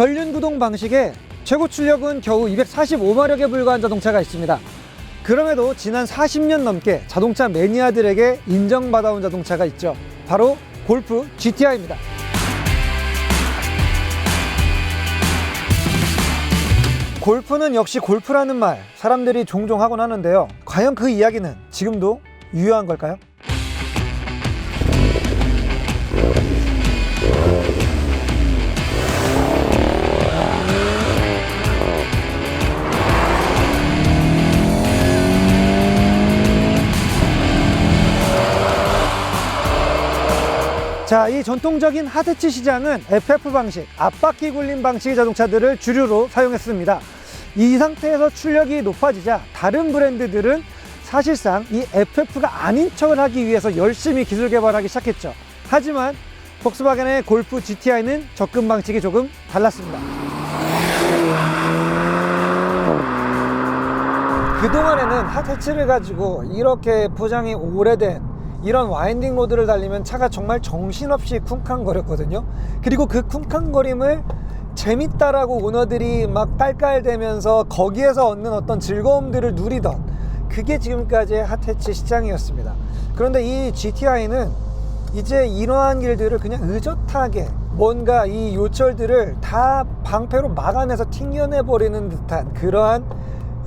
전륜 구동 방식에 최고 출력은 겨우 245마력에 불과한 자동차가 있습니다. 그럼에도 지난 40년 넘게 자동차 매니아들에게 인정받아온 자동차가 있죠. 바로 골프 GTI입니다. 골프는 역시 골프라는 말 사람들이 종종 하곤 하는데요. 과연 그 이야기는 지금도 유효한 걸까요? 자, 이 전통적인 하드치 시장은 FF 방식, 앞바퀴 굴림 방식의 자동차들을 주류로 사용했습니다. 이 상태에서 출력이 높아지자 다른 브랜드들은 사실상 이 FF가 아닌 척을 하기 위해서 열심히 기술 개발하기 시작했죠. 하지만 폭스바겐의 골프 GTI는 접근 방식이 조금 달랐습니다. 그동안에는 핫해치를 가지고 이렇게 포장이 오래된 이런 와인딩 로드를 달리면 차가 정말 정신없이 쿵쾅거렸거든요. 그리고 그 쿵쾅거림을 재밌다라고 오너들이 막 깔깔대면서 거기에서 얻는 어떤 즐거움들을 누리던 그게 지금까지의 핫해치 시장이었습니다. 그런데 이 GTI는 이제 이러한 길들을 그냥 의젓하게 뭔가 이 요철들을 다 방패로 막아내서 튕겨내버리는 듯한 그러한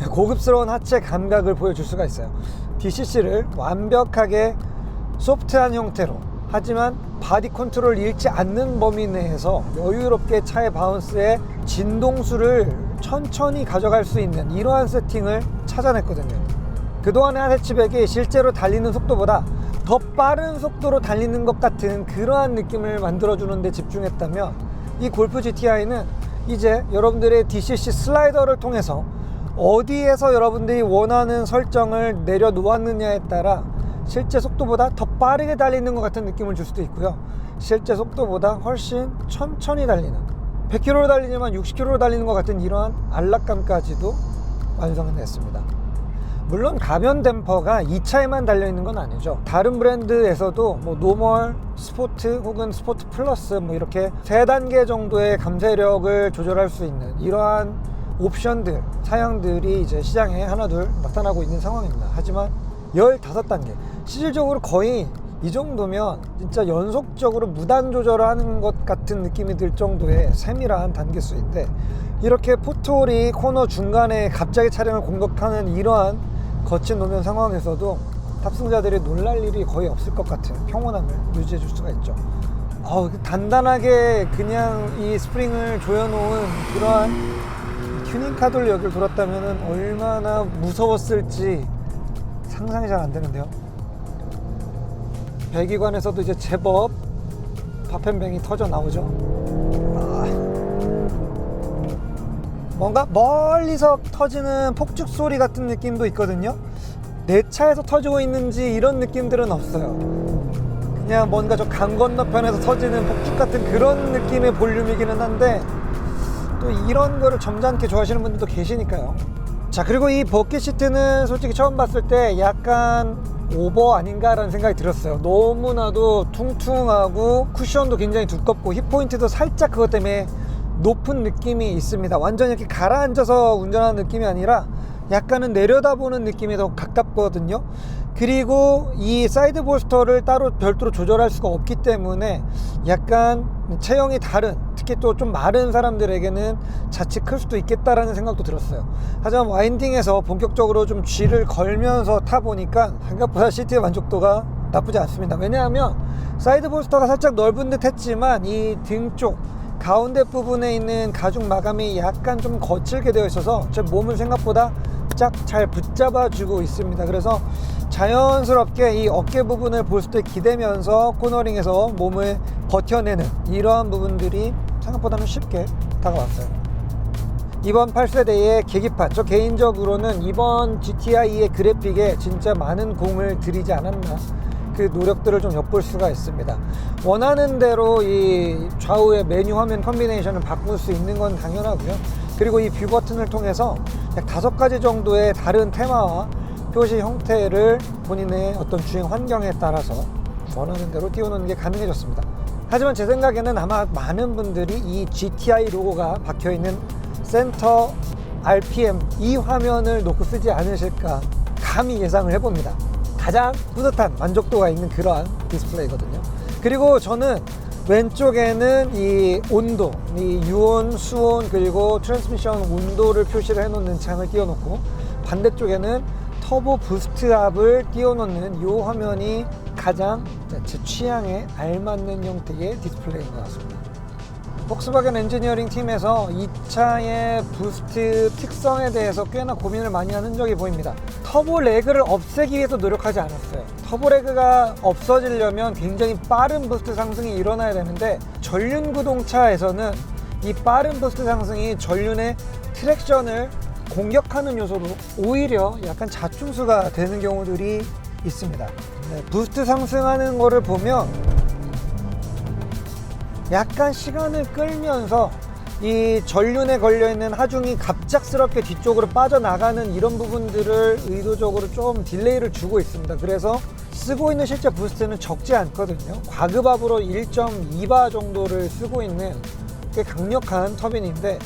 고급스러운 하체 감각을 보여줄 수가 있어요. DCC를 완벽하게 소프트한 형태로 하지만 바디 컨트롤 잃지 않는 범위 내에서 여유롭게 차의 바운스에 진동수를 천천히 가져갈 수 있는 이러한 세팅을 찾아냈거든요. 그동안의 해치백이 실제로 달리는 속도보다 더 빠른 속도로 달리는 것 같은 그러한 느낌을 만들어주는 데 집중했다면 이 골프 GTI는 이제 여러분들의 DCC 슬라이더를 통해서 어디에서 여러분들이 원하는 설정을 내려놓았느냐에 따라 실제 속도보다 더 빠르게 달리는 것 같은 느낌을 줄 수도 있고요. 실제 속도보다 훨씬 천천히 달리는 100km로 달리지만 60km로 달리는 것 같은 이러한 안락감까지도 완성했습니다. 물론 가변 댐퍼가 이 차에만 달려 있는 건 아니죠. 다른 브랜드에서도 뭐 노멀, 스포트 혹은 스포트 플러스 뭐 이렇게 세 단계 정도의 감쇄력을 조절할 수 있는 이러한 옵션들, 사양들이 이제 시장에 하나둘 나타나고 있는 상황입니다. 하지만 15단계. 실질적으로 거의 이 정도면 진짜 연속적으로 무단 조절을 하는 것 같은 느낌이 들 정도의 세밀한 단계수인데 이렇게 포토리 코너 중간에 갑자기 차량을 공격하는 이러한 거친 노면 상황에서도 탑승자들이 놀랄 일이 거의 없을 것 같은 평온함을 유지해 줄 수가 있죠. 어, 단단하게 그냥 이 스프링을 조여놓은 그러한 튜닝 카돌 역을 돌았다면 얼마나 무서웠을지 상상이 잘 안 되는데요. 배기관에서도 이제 제법 파펜뱅이 터져 나오죠. 아. 뭔가 멀리서 터지는 폭죽 소리 같은 느낌도 있거든요. 내 차에서 터지고 있는지 이런 느낌들은 없어요. 그냥 뭔가 저 강 건너편에서 터지는 폭죽 같은 그런 느낌의 볼륨이기는 한데 또 이런 거를 점잖게 좋아하시는 분들도 계시니까요. 자 그리고 이 버킷 시트는 솔직히 처음 봤을 때 약간 오버 아닌가라는 생각이 들었어요. 너무나도 퉁퉁하고 쿠션도 굉장히 두껍고 힙 포인트도 살짝 그것 때문에 높은 느낌이 있습니다. 완전 이렇게 가라앉아서 운전하는 느낌이 아니라 약간은 내려다보는 느낌이 더 가깝거든요. 그리고 이 사이드 볼스터를 따로 별도로 조절할 수가 없기 때문에 약간 체형이 다른 특히 또 좀 마른 사람들에게는 자칫 클 수도 있겠다라는 생각도 들었어요. 하지만 와인딩에서 본격적으로 좀 G를 걸면서 타보니까 생각보다 시트의 만족도가 나쁘지 않습니다. 왜냐하면 사이드 볼스터가 살짝 넓은 듯 했지만 이 등 쪽 가운데 부분에 있는 가죽 마감이 약간 좀 거칠게 되어 있어서 제 몸을 생각보다 쫙 잘 붙잡아 주고 있습니다. 그래서 자연스럽게 이 어깨 부분을 볼스터에 기대면서 코너링에서 몸을 버텨내는 이러한 부분들이 생각보다는 쉽게 다가왔어요. 이번 8세대의 계기판, 저 개인적으로는 이번 GTI의 그래픽에 진짜 많은 공을 들이지 않았나 그 노력들을 좀 엿볼 수가 있습니다. 원하는 대로 이 좌우의 메뉴 화면 컨비네이션을 바꿀 수 있는 건 당연하고요. 그리고 이 뷰 버튼을 통해서 약 다섯 가지 정도의 다른 테마와 표시 형태를 본인의 어떤 주행 환경에 따라서 원하는 대로 띄워놓는 게 가능해졌습니다. 하지만 제 생각에는 아마 많은 분들이 이 GTI 로고가 박혀 있는 센터 RPM 이 화면을 놓고 쓰지 않으실까 감히 예상을 해봅니다. 가장 뿌듯한 만족도가 있는 그러한 디스플레이거든요. 그리고 저는 왼쪽에는 이 온도, 이 유온, 수온 그리고 트랜스미션 온도를 표시를 해놓는 창을 띄워놓고 반대쪽에는 터보 부스트압을 띄워놓는 이 화면이 가장 제 취향에 알맞는 형태의 디스플레이인 것 같습니다. 폭스바겐 엔지니어링 팀에서 이 차의 부스트 특성에 대해서 꽤나 고민을 많이 한 흔적이 보입니다. 터보 레그를 없애기 위해서 노력하지 않았어요. 터보 레그가 없어지려면 굉장히 빠른 부스트 상승이 일어나야 되는데 전륜 구동차에서는 이 빠른 부스트 상승이 전륜의 트랙션을 공격하는 요소로 오히려 약간 자충수가 되는 경우들이 있습니다. 네, 부스트 상승하는 거를 보면 약간 시간을 끌면서 이 전륜에 걸려 있는 하중이 갑작스럽게 뒤쪽으로 빠져나가는 이런 부분들을 의도적으로 좀 딜레이를 주고 있습니다. 그래서 쓰고 있는 실제 부스트는 적지 않거든요. 과급압으로 1.2바 정도를 쓰고 있는 꽤 강력한 터빈인데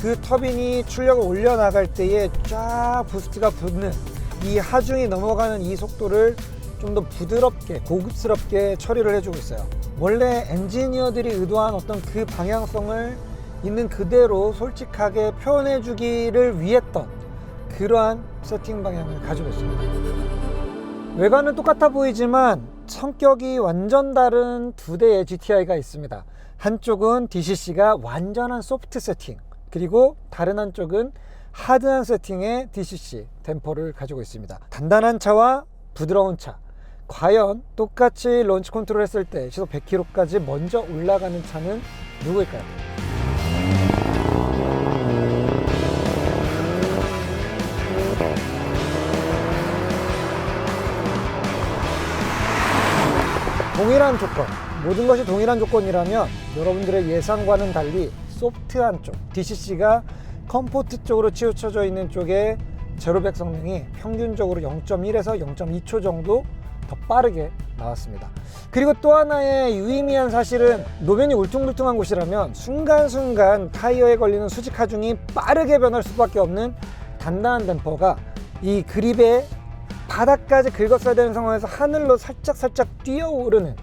그 터빈이 출력을 올려 나갈 때에 쫙 부스트가 붙는 이 하중이 넘어가는 이 속도를 좀 더 부드럽게 고급스럽게 처리를 해주고 있어요. 원래 엔지니어들이 의도한 어떤 그 방향성을 있는 그대로 솔직하게 표현해주기를 위했던 그러한 세팅 방향을 가지고 있습니다. 외관은 똑같아 보이지만 성격이 완전 다른 두 대의 GTI가 있습니다. 한쪽은 DCC가 완전한 소프트 세팅, 그리고 다른 한쪽은 하드한 세팅의 DCC 댐퍼를 가지고 있습니다. 단단한 차와 부드러운 차. 과연 똑같이 런치 컨트롤 했을 때 시속 100km까지 먼저 올라가는 차는 누구일까요? 동일한 조건, 모든 것이 동일한 조건이라면 여러분들의 예상과는 달리 소프트한 쪽, DCC가 컴포트 쪽으로 치우쳐져 있는 쪽에 제로백 성능이 평균적으로 0.1에서 0.2초 정도 더 빠르게 나왔습니다. 그리고 또 하나의 유의미한 사실은 노면이 울퉁불퉁한 곳이라면 순간순간 타이어에 걸리는 수직 하중이 빠르게 변할 수밖에 없는 단단한 댐퍼가 이 그립의 바닥까지 긁었어야 되는 상황에서 하늘로 살짝 살짝 뛰어오르는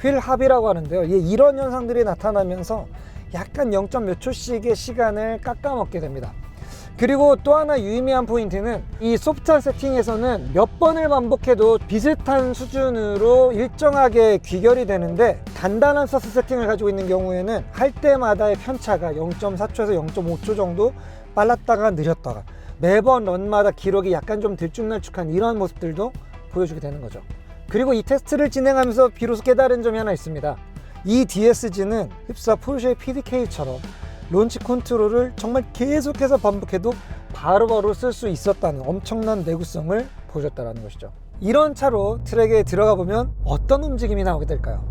휠 합이라고 하는데요. 예, 이런 현상들이 나타나면서 약간 0. 몇 초씩의 시간을 깎아먹게 됩니다. 그리고 또 하나 유의미한 포인트는 이 소프트한 세팅에서는 몇 번을 반복해도 비슷한 수준으로 일정하게 귀결이 되는데 단단한 서스 세팅을 가지고 있는 경우에는 할 때마다의 편차가 0.4초에서 0.5초 정도 빨랐다가 느렸다가 매번 런마다 기록이 약간 좀 들쭉날쭉한 이런 모습들도 보여주게 되는 거죠. 그리고 이 테스트를 진행하면서 비로소 깨달은 점이 하나 있습니다. 이 DSG는 흡사 포르쉐 PDK처럼 론치 컨트롤을 정말 계속해서 반복해도 바로바로 쓸 수 있었다는 엄청난 내구성을 보여줬다는 것이죠. 이런 차로 트랙에 들어가 보면 어떤 움직임이 나오게 될까요?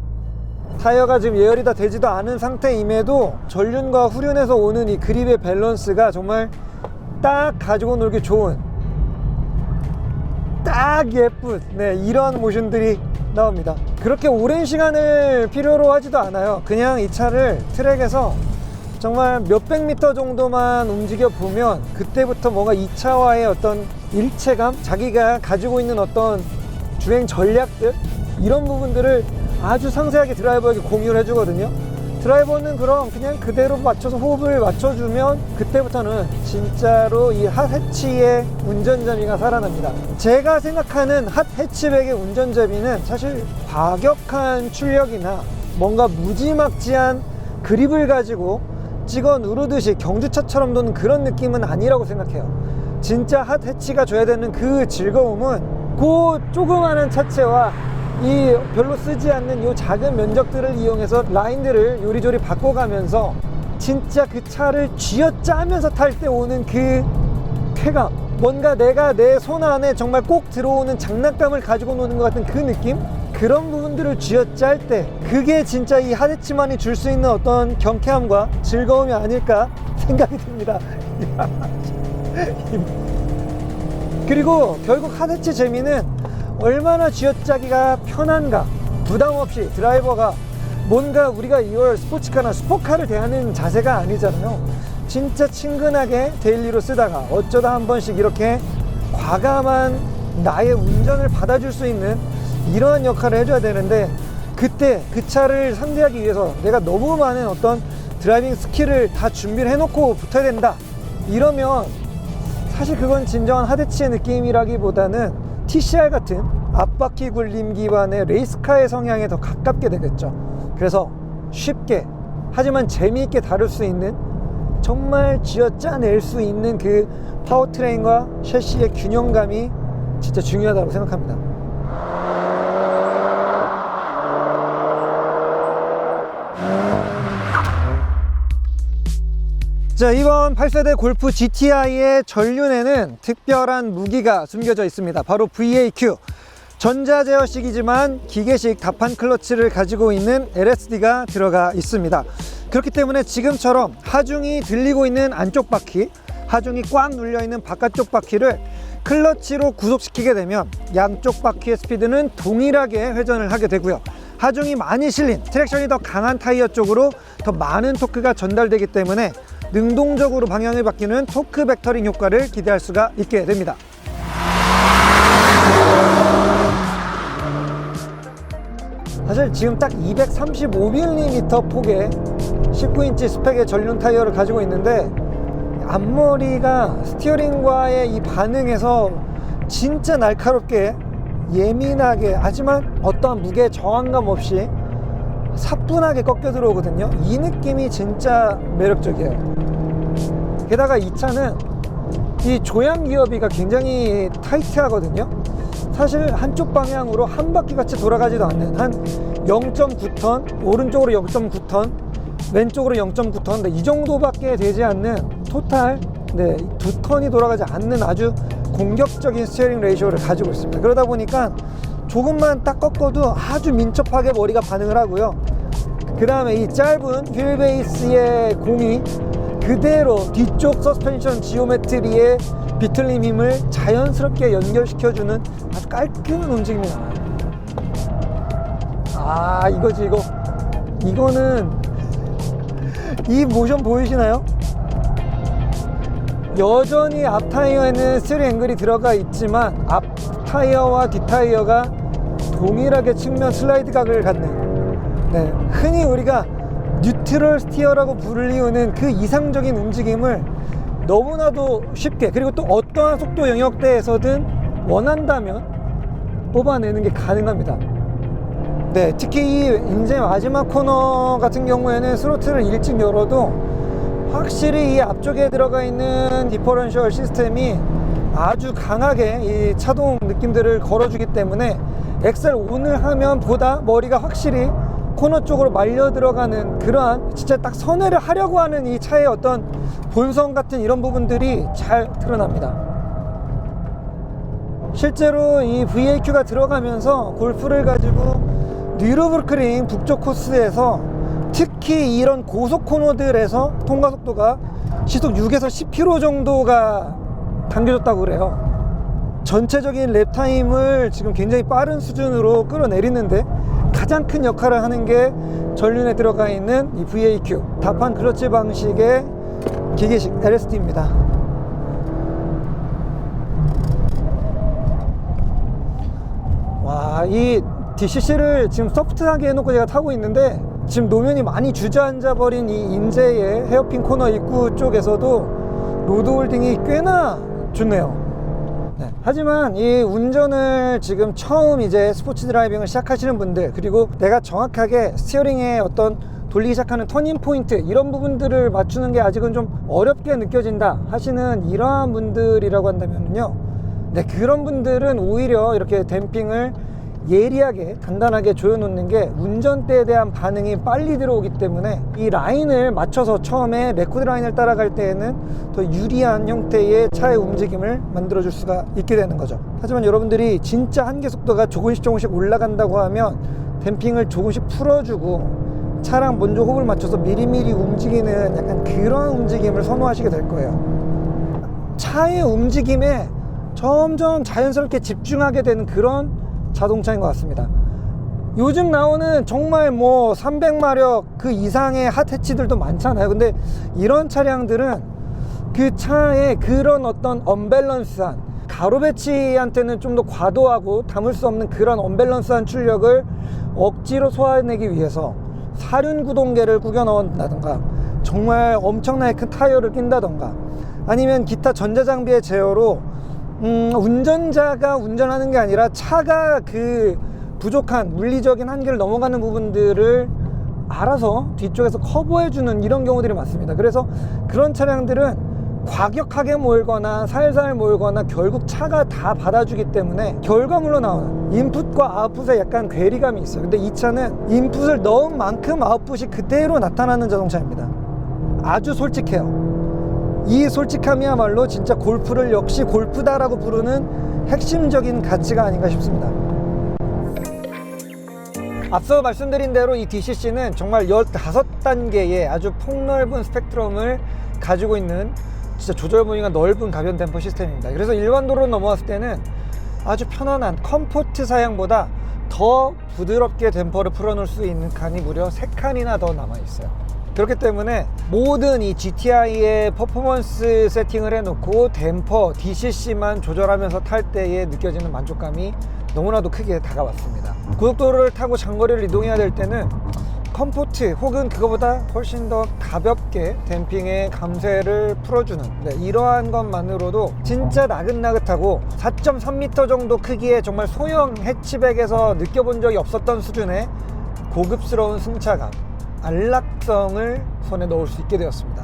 타이어가 지금 예열이 다 되지도 않은 상태임에도 전륜과 후륜에서 오는 이 그립의 밸런스가 정말 딱 가지고 놀기 좋은 딱 예쁜 네, 이런 모션들이 나옵니다. 그렇게 오랜 시간을 필요로 하지도 않아요. 그냥 이 차를 트랙에서 정말 몇백 미터 정도만 움직여 보면 그때부터 뭔가 이 차와의 어떤 일체감, 자기가 가지고 있는 어떤 주행 전략들 이런 부분들을 아주 상세하게 드라이버에게 공유를 해주거든요. 드라이버는 그럼 그냥 그대로 맞춰서 호흡을 맞춰주면 그때부터는 진짜로 이 핫 해치의 운전 재미가 살아납니다. 제가 생각하는 핫 해치백의 운전 재미는 사실 과격한 출력이나 뭔가 무지막지한 그립을 가지고 찍어 누르듯이 경주차처럼 도는 그런 느낌은 아니라고 생각해요. 진짜 핫 해치가 줘야 되는 그 즐거움은 그 조그마한 차체와 이 별로 쓰지 않는 이 작은 면적들을 이용해서 라인들을 요리조리 바꿔가면서 진짜 그 차를 쥐어짜면서 탈 때 오는 그 쾌감. 뭔가 내가 내 손 안에 정말 꼭 들어오는 장난감을 가지고 노는 것 같은 그 느낌? 그런 부분들을 쥐어짤 때 그게 진짜 이 하데치만이 줄 수 있는 어떤 경쾌함과 즐거움이 아닐까 생각이 듭니다. 그리고 결국 하데치 재미는 얼마나 쥐어짜기가 편한가 부담 없이 드라이버가 뭔가 우리가 이걸 스포츠카나 슈퍼카를 대하는 자세가 아니잖아요. 진짜 친근하게 데일리로 쓰다가 어쩌다 한 번씩 이렇게 과감한 나의 운전을 받아줄 수 있는 이러한 역할을 해줘야 되는데 그때 그 차를 상대하기 위해서 내가 너무 많은 어떤 드라이빙 스킬을 다 준비를 해놓고 붙어야 된다. 이러면 사실 그건 진정한 하드치의 느낌이라기보다는 TCR 같은 앞바퀴 굴림 기반의 레이스카의 성향에 더 가깝게 되겠죠. 그래서 쉽게 하지만 재미있게 다룰 수 있는 정말 쥐어짜낼 수 있는 그 파워트레인과 셰시의 균형감이 진짜 중요하다고 생각합니다. 자, 이번 8세대 골프 GTI의 전륜에는 특별한 무기가 숨겨져 있습니다. 바로 VAQ. 전자 제어식이지만 기계식 다판 클러치를 가지고 있는 LSD가 들어가 있습니다. 그렇기 때문에 지금처럼 하중이 들리고 있는 안쪽 바퀴, 하중이 꽉 눌려 있는 바깥쪽 바퀴를 클러치로 구속시키게 되면 양쪽 바퀴의 스피드는 동일하게 회전을 하게 되고요. 하중이 많이 실린 트랙션이 더 강한 타이어 쪽으로 더 많은 토크가 전달되기 때문에 능동적으로 방향을 바뀌는 토크 벡터링 효과를 기대할 수가 있게 됩니다. 사실 지금 딱 235mm 폭의 19인치 스펙의 전륜 타이어를 가지고 있는데 앞머리가 스티어링과의 이 반응에서 진짜 날카롭게 예민하게 하지만 어떠한 무게 저항감 없이 사뿐하게 꺾여 들어오거든요. 이 느낌이 진짜 매력적이에요. 게다가 이 차는 이 조향 기어비가 굉장히 타이트하거든요. 사실 한쪽 방향으로 한 바퀴 같이 돌아가지도 않는 한 0.9턴, 오른쪽으로 0.9턴, 왼쪽으로 0.9턴, 네, 이 정도밖에 되지 않는 토탈 네, 두 턴이 돌아가지 않는 아주 공격적인 스티어링 레이쇼를 가지고 있습니다. 그러다 보니까 조금만 딱 꺾어도 아주 민첩하게 머리가 반응을 하고요. 그 다음에 이 짧은 휠 베이스의 공이 그대로 뒤쪽 서스펜션 지오메트리의 비틀림 힘을 자연스럽게 연결시켜주는 아주 깔끔한 움직임이 나와요. 아, 이거지, 이거. 이거는 이 모션 보이시나요? 여전히 앞 타이어에는 스리 앵글이 들어가 있지만 앞 타이어와 뒷 타이어가 동일하게 측면 슬라이드 각을 갖는 네, 흔히 우리가 뉴트럴 스티어라고 불리우는 그 이상적인 움직임을 너무나도 쉽게 그리고 또 어떠한 속도 영역대에서든 원한다면 뽑아내는 게 가능합니다. 네, 특히 이 이제 마지막 코너 같은 경우에는 스로틀을 일찍 열어도 확실히 이 앞쪽에 들어가 있는 디퍼런셜 시스템이 아주 강하게 이 차동 느낌들을 걸어주기 때문에 엑셀 온을 하면 보다 머리가 확실히 코너 쪽으로 말려 들어가는 그러한 진짜 딱 선회를 하려고 하는 이 차의 어떤 본성 같은 이런 부분들이 잘 드러납니다. 실제로 이 VAQ가 들어가면서 골프를 가지고 뉴르브르크링 북쪽 코스에서 특히 이런 고속 코너들에서 통과 속도가 시속 6에서 10km 정도가 당겨졌다고 그래요. 전체적인 랩 타임을 지금 굉장히 빠른 수준으로 끌어내리는데 가장 큰 역할을 하는 게 전륜에 들어가 있는 이 VAQ 다판 클러치 방식의 기계식 LSD입니다. 와, 이 DCC를 지금 소프트하게 해놓고 제가 타고 있는데 지금 노면이 많이 주저앉아 버린 이 인제의 헤어핀 코너 입구 쪽에서도 로드 홀딩이 꽤나 좋네요. 네. 하지만 이 운전을 지금 처음 이제 스포츠 드라이빙을 시작하시는 분들 그리고 내가 정확하게 스티어링의 어떤 돌리기 시작하는 터닝 포인트 이런 부분들을 맞추는 게 아직은 좀 어렵게 느껴진다 하시는 이러한 분들이라고 한다면요 네 그런 분들은 오히려 이렇게 댐핑을 예리하게 단단하게 조여놓는 게 운전대에 대한 반응이 빨리 들어오기 때문에 이 라인을 맞춰서 처음에 레코드 라인을 따라갈 때에는 더 유리한 형태의 차의 움직임을 만들어 줄 수가 있게 되는 거죠. 하지만 여러분들이 진짜 한계 속도가 조금씩 조금씩 올라간다고 하면 댐핑을 조금씩 풀어주고 차랑 먼저 호흡을 맞춰서 미리미리 움직이는 약간 그런 움직임을 선호하시게 될 거예요. 차의 움직임에 점점 자연스럽게 집중하게 되는 그런 자동차인 것 같습니다. 요즘 나오는 정말 뭐 300마력 그 이상의 핫해치들도 많잖아요. 근데 이런 차량들은 그 차의 그런 어떤 언밸런스한 가로 배치한테는 좀 더 과도하고 담을 수 없는 그런 언밸런스한 출력을 억지로 소화해내기 위해서 사륜 구동계를 구겨 넣는다던가 정말 엄청나게 큰 타이어를 낀다던가 아니면 기타 전자장비의 제어로 음, 운전자가 운전하는 게 아니라 차가 그 부족한 물리적인 한계를 넘어가는 부분들을 알아서 뒤쪽에서 커버해주는 이런 경우들이 많습니다. 그래서 그런 차량들은 과격하게 몰거나 살살 몰거나 결국 차가 다 받아주기 때문에 결과물로 나오는 인풋과 아웃풋에 약간 괴리감이 있어요. 근데 이 차는 인풋을 넣은 만큼 아웃풋이 그대로 나타나는 자동차입니다. 아주 솔직해요. 이 솔직함이야말로 진짜 골프를 역시 골프다라고 부르는 핵심적인 가치가 아닌가 싶습니다. 앞서 말씀드린 대로 이 DCC는 정말 15단계의 아주 폭넓은 스펙트럼을 가지고 있는 진짜 조절 무늬가 넓은 가변 댐퍼 시스템입니다. 그래서 일반도로 넘어왔을 때는 아주 편안한 컴포트 사양보다 더 부드럽게 댐퍼를 풀어놓을 수 있는 칸이 무려 3칸이나 더 남아있어요. 그렇기 때문에 모든 이 GTI의 퍼포먼스 세팅을 해놓고 댐퍼, DCC만 조절하면서 탈 때에 느껴지는 만족감이 너무나도 크게 다가왔습니다. 고속도로를 타고 장거리를 이동해야 될 때는 컴포트 혹은 그거보다 훨씬 더 가볍게 댐핑의 감쇄를 풀어주는 네, 이러한 것만으로도 진짜 나긋나긋하고 4.3m 정도 크기의 정말 소형 해치백에서 느껴본 적이 없었던 수준의 고급스러운 승차감, 안락성을 손에 넣을 수 있게 되었습니다.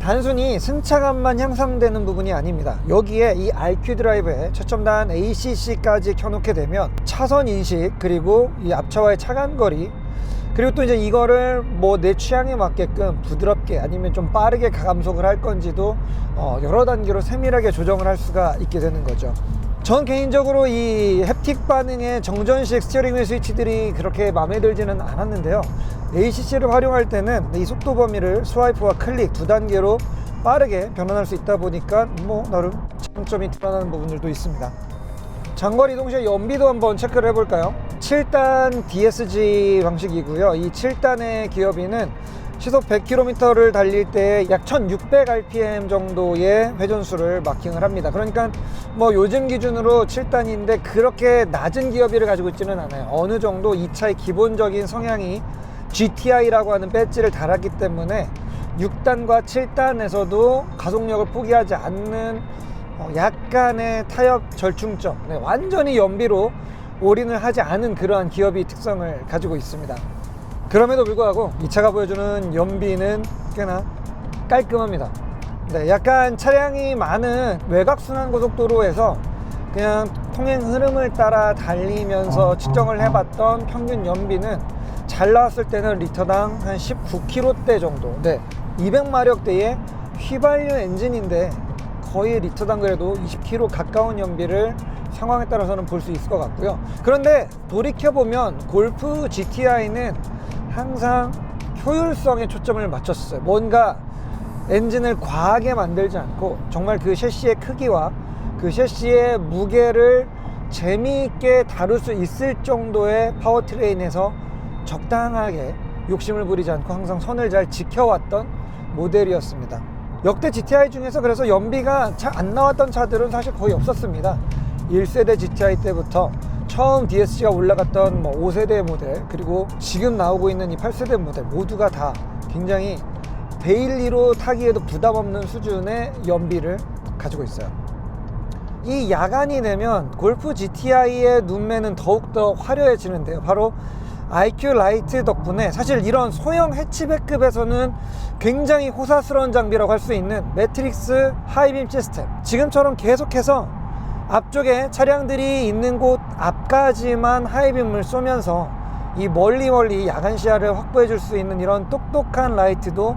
단순히 승차감만 향상되는 부분이 아닙니다. 여기에 이 RQ 드라이브에 최첨단 ACC까지 켜놓게 되면 차선 인식 그리고 이 앞차와의 차간거리 그리고 또 이제 이거를 뭐 내 취향에 맞게끔 부드럽게 아니면 좀 빠르게 감속을 할 건지도 어 여러 단계로 세밀하게 조정을 할 수가 있게 되는 거죠. 전 개인적으로 이 햅틱 반응의 정전식 스티어링 휠 스위치들이 그렇게 마음에 들지는 않았는데요. ACC를 활용할 때는 이 속도 범위를 스와이프와 클릭 두 단계로 빠르게 변환할 수 있다 보니까 뭐 나름 장점이 드러나는 부분들도 있습니다. 장거리 동시에 연비도 한번 체크를 해볼까요? 7단 DSG 방식이고요. 이 7단의 기어비는 시속 100km를 달릴 때 약 1600rpm 정도의 회전수를 마킹을 합니다. 그러니까 뭐 요즘 기준으로 7단인데 그렇게 낮은 기어비를 가지고 있지는 않아요. 어느 정도 이 차의 기본적인 성향이 GTI라고 하는 배지를 달았기 때문에 6단과 7단에서도 가속력을 포기하지 않는 어, 약간의 타협 절충점, 네, 완전히 연비로 올인을 하지 않은 그러한 기업이 특성을 가지고 있습니다. 그럼에도 불구하고 이 차가 보여주는 연비는 꽤나 깔끔합니다. 네, 약간 차량이 많은 외곽순환 고속도로에서 그냥 통행 흐름을 따라 달리면서 측정을 해봤던 평균 연비는 잘 나왔을 때는 리터당 한 19km대 정도. 네, 200마력대의 휘발유 엔진인데 거의 리터당 그래도 20km 가까운 연비를 상황에 따라서는 볼 수 있을 것 같고요. 그런데 돌이켜보면 골프 GTI는 항상 효율성에 초점을 맞췄어요. 뭔가 엔진을 과하게 만들지 않고 정말 그 셰시의 크기와 그 셰시의 무게를 재미있게 다룰 수 있을 정도의 파워트레인에서 적당하게 욕심을 부리지 않고 항상 선을 잘 지켜왔던 모델이었습니다. 역대 GTI 중에서 그래서 연비가 잘 안 나왔던 차들은 사실 거의 없었습니다. 1세대 GTI 때부터 처음 DSG가 올라갔던 뭐 5세대 모델 그리고 지금 나오고 있는 이 8세대 모델 모두가 다 굉장히 데일리로 타기에도 부담 없는 수준의 연비를 가지고 있어요. 이 야간이 되면 골프 GTI의 눈매는 더욱더 화려해지는데요. 바로 IQ 라이트 덕분에 사실 이런 소형 해치백급에서는 굉장히 호사스러운 장비라고 할 수 있는 매트릭스 하이빔 시스템 지금처럼 계속해서 앞쪽에 차량들이 있는 곳 앞까지만 하이빔을 쏘면서 이 멀리 멀리 야간 시야를 확보해 줄 수 있는 이런 똑똑한 라이트도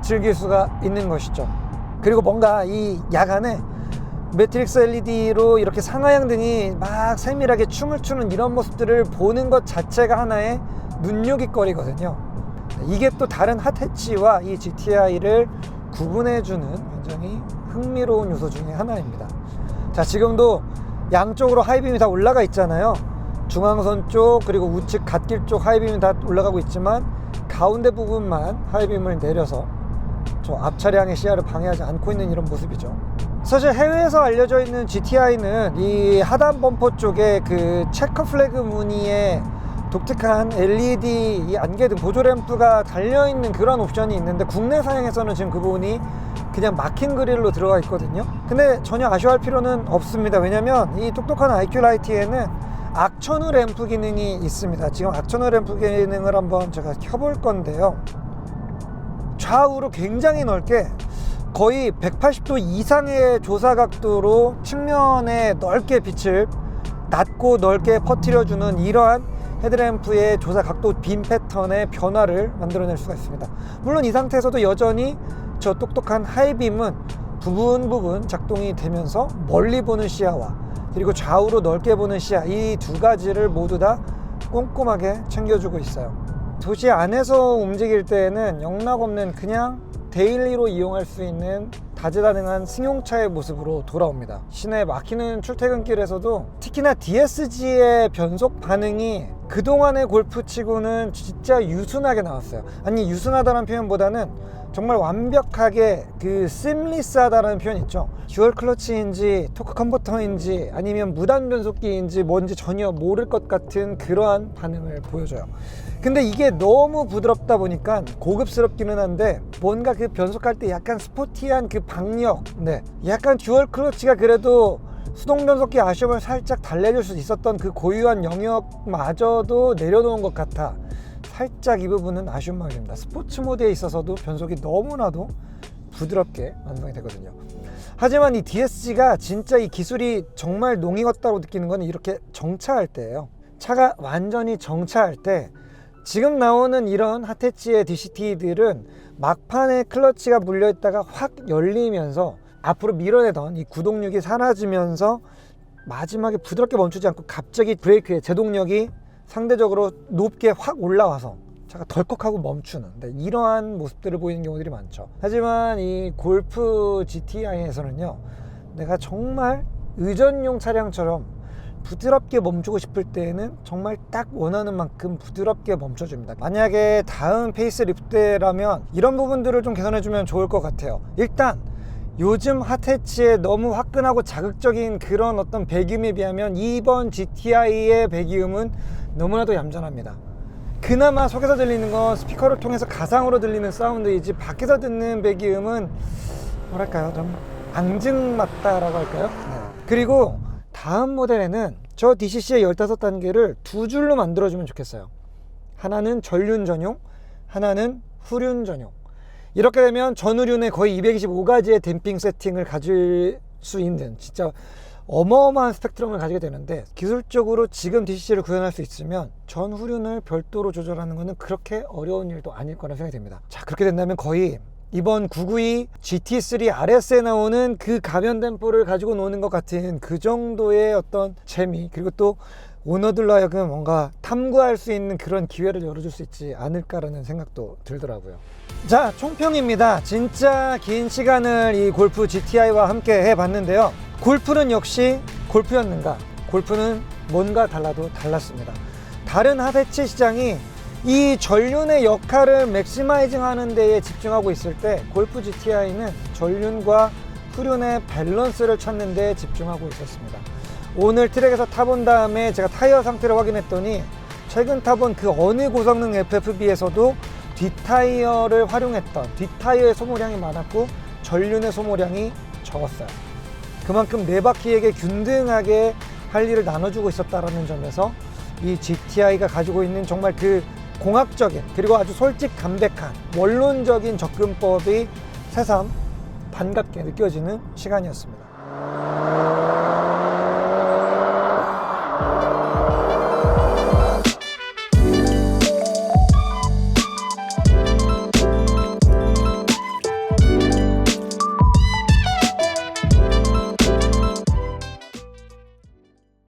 즐길 수가 있는 것이죠 그리고 뭔가 이 야간에 매트릭스 LED로 이렇게 상하향 등이 막 세밀하게 춤을 추는 이런 모습들을 보는 것 자체가 하나의 눈요깃거리거든요. 이게 또 다른 핫해치와 이 GTI를 구분해주는 굉장히 흥미로운 요소 중에 하나입니다. 자, 지금도 양쪽으로 하이빔이 다 올라가 있잖아요. 중앙선 쪽 그리고 우측 갓길 쪽 하이빔이 다 올라가고 있지만 가운데 부분만 하이빔을 내려서 저 앞 차량의 시야를 방해하지 않고 있는 이런 모습이죠. 사실 해외에서 알려져 있는 GTI는 이 하단 범퍼 쪽에 그 체커 플래그 무늬의 독특한 LED 이 안개 등 보조 램프가 달려 있는 그런 옵션이 있는데 국내 사양에서는 지금 그 부분이 그냥 막힌 그릴로 들어가 있거든요. 근데 전혀 아쉬워할 필요는 없습니다. 왜냐면 이 똑똑한 IQ 라이트에는 악천후 램프 기능이 있습니다. 지금 악천후 램프 기능을 한번 제가 켜볼 건데요. 좌우로 굉장히 넓게 거의 180도 이상의 조사 각도로 측면에 넓게 빛을 낮고 넓게 퍼뜨려주는 이러한 헤드램프의 조사 각도 빔 패턴의 변화를 만들어낼 수가 있습니다. 물론 이 상태에서도 여전히 저 똑똑한 하이빔은 부분 부분 작동이 되면서 멀리 보는 시야와 그리고 좌우로 넓게 보는 시야 이 두 가지를 모두 다 꼼꼼하게 챙겨주고 있어요. 도시 안에서 움직일 때에는 영락 없는 그냥 데일리로 이용할 수 있는 다재다능한 승용차의 모습으로 돌아옵니다. 시내 막히는 출퇴근길에서도 특히나 DSG의 변속 반응이 그동안의 골프치고는 진짜 유순하게 나왔어요. 아니 유순하다는 표현보다는 정말 완벽하게 그 심리스하다는 표현 있죠. 듀얼 클러치인지 토크 컨버터인지 아니면 무단 변속기인지 뭔지 전혀 모를 것 같은 그러한 반응을 보여줘요. 근데 이게 너무 부드럽다 보니까 고급스럽기는 한데 뭔가 그 변속할 때 약간 스포티한 그 박력, 네, 약간 듀얼 클러치가 그래도 수동 변속기 아쉬움을 살짝 달래줄 수 있었던 그 고유한 영역마저도 내려놓은 것 같아. 살짝 이 부분은 아쉬운 마음입니다. 스포츠 모드에 있어서도 변속이 너무나도 부드럽게 완성이 되거든요. 하지만 이 DSG가 진짜 이 기술이 정말 농익었다고 느끼는 건 이렇게 정차할 때예요. 차가 완전히 정차할 때 지금 나오는 이런 핫해치의 DCT들은 막판에 클러치가 물려 있다가 확 열리면서 앞으로 밀어내던 이 구동력이 사라지면서 마지막에 부드럽게 멈추지 않고 갑자기 브레이크의 제동력이 상대적으로 높게 확 올라와서 차가 덜컥하고 멈추는 네, 이러한 모습들을 보이는 경우들이 많죠. 하지만 이 골프 GTI에서는요, 내가 정말 의전용 차량처럼 부드럽게 멈추고 싶을 때에는 정말 딱 원하는 만큼 부드럽게 멈춰줍니다. 만약에 다음 페이스 리프트라면 이런 부분들을 좀 개선해주면 좋을 것 같아요. 일단 요즘 핫해치의 너무 화끈하고 자극적인 그런 어떤 배기음에 비하면 이번 GTI의 배기음은 너무나도 얌전합니다. 그나마 속에서 들리는 건 스피커를 통해서 가상으로 들리는 사운드이지 밖에서 듣는 배기음은 뭐랄까요 좀 앙증맞다라고 할까요? 네. 그리고 다음 모델에는 저 DCC의 15단계를 두 줄로 만들어주면 좋겠어요. 하나는 전륜 전용, 하나는 후륜 전용. 이렇게 되면 전후륜의 거의 225가지의 댐핑 세팅을 가질 수 있는 진짜 어마어마한 스펙트럼을 가지게 되는데 기술적으로 지금 DCC를 구현할 수 있으면 전 후륜을 별도로 조절하는 것은 그렇게 어려운 일도 아닐 거라 생각이 됩니다. 자 그렇게 된다면 거의 이번 992 GT3 RS에 나오는 그 가변 댐퍼를 가지고 노는 것 같은 그 정도의 어떤 재미 그리고 또 오너들로 하여금 뭔가 탐구할 수 있는 그런 기회를 열어줄 수 있지 않을까라는 생각도 들더라고요. 자, 총평입니다. 진짜 긴 시간을 이 골프 GTI와 함께 해봤는데요. 골프는 역시 골프였는가? 골프는 뭔가 달라도 달랐습니다. 다른 핫해치 시장이 이 전륜의 역할을 맥시마이징 하는 데에 집중하고 있을 때 골프 GTI는 전륜과 후륜의 밸런스를 찾는 데 집중하고 있었습니다. 오늘 트랙에서 타본 다음에 제가 타이어 상태를 확인했더니 최근 타본 그 어느 고성능 FFB에서도 뒷타이어를 활용했던 뒷타이어의 소모량이 많았고 전륜의 소모량이 적었어요. 그만큼 네 바퀴에게 균등하게 할 일을 나눠주고 있었다라는 점에서 이 GTI가 가지고 있는 정말 그 공학적인 그리고 아주 솔직 담백한 원론적인 접근법이 새삼 반갑게 느껴지는 시간이었습니다.